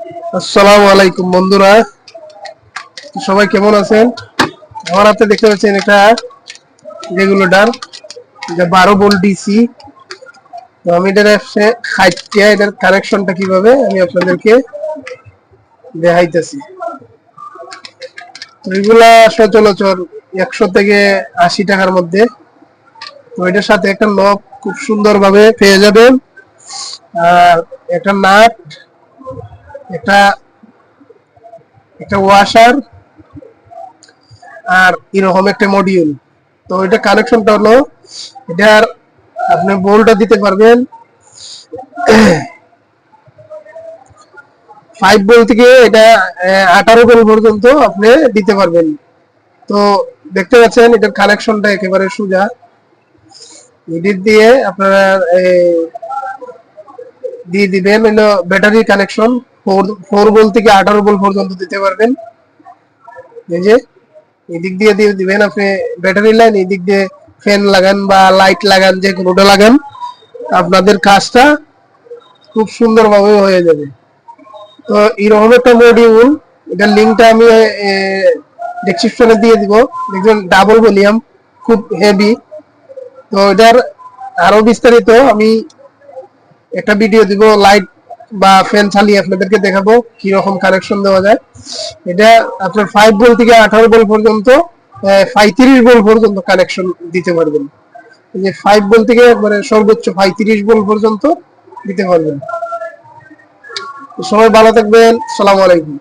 আসসালামু আলাইকুম বন্ধুরা। সবাই কেমন আছেন? আমার হাতে দেখতে পাচ্ছেন এটা রেগুলেটর এটা বারো ভোল্ট ডিসি তো আমি এটার খাইটিয়া এটার কানেকশনটা কীভাবে আমি আপনাদেরকে দেখাইতেছি। তো এগুলা সচলাচল একশো থেকে আশি টাকার মধ্যে। তো এটার সাথে একটা লক খুব সুন্দর ভাবে পেয়ে যাবেন। আর একটা নাট একটা একটা ওয়াশার আর এরকম একটা মডিউল তো এটা কানেকশনটা হলো এটার আপনি বোল্টটা দিতে পারবেন। ফাইভ বোল্ট থেকে এটা আঠারো বোল্ট পর্যন্ত আপনি দিতে পারবেন। তো দেখতে পাচ্ছেন, এটার কানেকশনটা একেবারে সোজা। এডিট দিয়ে আপনারা দিয়ে দিবেন, হলো ব্যাটারি কানেকশন ফোর বোল থেকে আঠারো বোল পর্যন্ত দিতে পারবেন। এই যে, এদিক দিয়ে দিয়ে দিবেন আপনি ব্যাটারি লাইন এদিক দিয়ে ফ্যান লাগান বা লাইট লাগান, যে কোনোটা লাগান, আপনাদের কাজটা খুব সুন্দরভাবে হয়ে যাবে। তো এরকম একটা মডিউল এটার লিঙ্কটা আমি ডেসক্রিপশনে দিয়ে দিব। দেখবেন ডাবল ভলিউম খুব হেভি তো এটার আরও বিস্তারিত আমি একটা ভিডিও দিব লাইট বা ফ্যান চালিয়ে আপনাদেরকে দেখাবো কি রকম কানেকশন দেওয়া যায়। এটা আপনার ফাইভ ভোল্ট থেকে আঠারো ভোল্ট পর্যন্ত পঁয়ত্রিশ ভোল্ট পর্যন্ত কানেকশন দিতে পারবেন। যে ফাইভ ভোল্ট থেকে মানে সর্বোচ্চ পঁয়ত্রিশ ভোল্ট পর্যন্ত দিতে পারবেন। সবাই ভালো থাকবেন। সালাম আলাইকুম।